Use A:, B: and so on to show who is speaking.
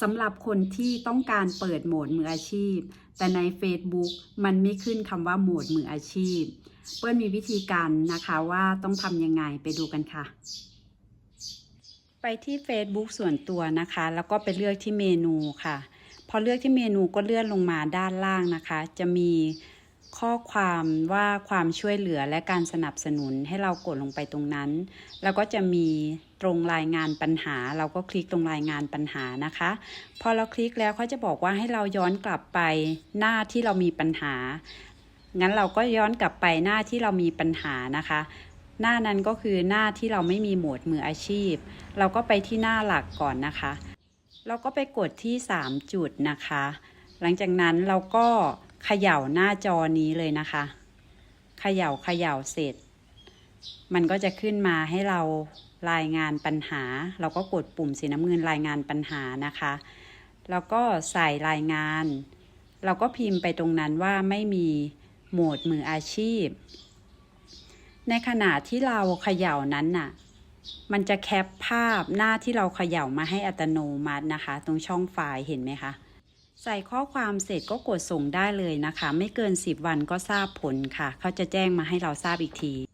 A: สำหรับคนที่ต้องการเปิดโหมดมืออาชีพ แต่ใน Facebook มันไม่ขึ้นคำว่าโหมดมืออาชีพ เปิ้ลมีวิธีการนะคะว่าต้องทำยังไงไปดูกันค่ะ ไปที่ Facebook ส่วนตัวนะคะ แล้วก็ไปเลือกที่เมนูค่ะ พอเลือกที่เมนูก็เลื่อนลงมาด้านล่างนะคะ จะมี ข้อความว่าความช่วยเหลือและการสนับสนุนให้เรากดลงไปตรงนั้น แล้วก็จะมีตรงรายงานปัญหา เราก็คลิกตรงรายงานปัญหานะคะ พอเราคลิกแล้วเขาจะบอกว่าให้เราย้อนกลับไปหน้าที่เรามีปัญหา งั้นเราก็ย้อนกลับไปหน้าที่เรามีปัญหานะคะ หน้านั้นก็คือหน้าที่เราไม่มีโหมดมืออาชีพ เราก็ไปที่หน้าหลักก่อนนะคะ เราก็ไปกดที่ 3 จุดนะคะ หลังจากนั้นเราก็ เขย่าหน้าจอนี้เลยนะคะเขย่าเขย่าเสร็จ มันก็จะขึ้นมาให้เรารายงานปัญหา เราก็กดปุ่มสีน้ำเงินรายงานปัญหานะคะ แล้วก็ใส่รายงาน เราก็พิมพ์ไปตรงนั้นว่าไม่มีโหมดมืออาชีพ ในขณะที่เราเขย่านั้นน่ะ มันจะแคปภาพหน้าที่เราเขย่ามาให้อัตโนมัตินะคะ ตรงช่องไฟล์เห็นไหมคะ ใส่ข้อความเสร็จก็กดส่งได้เลยนะคะ ไม่เกิน 10 วันก็ทราบผลค่ะ เขาจะแจ้งมาให้เราทราบอีกที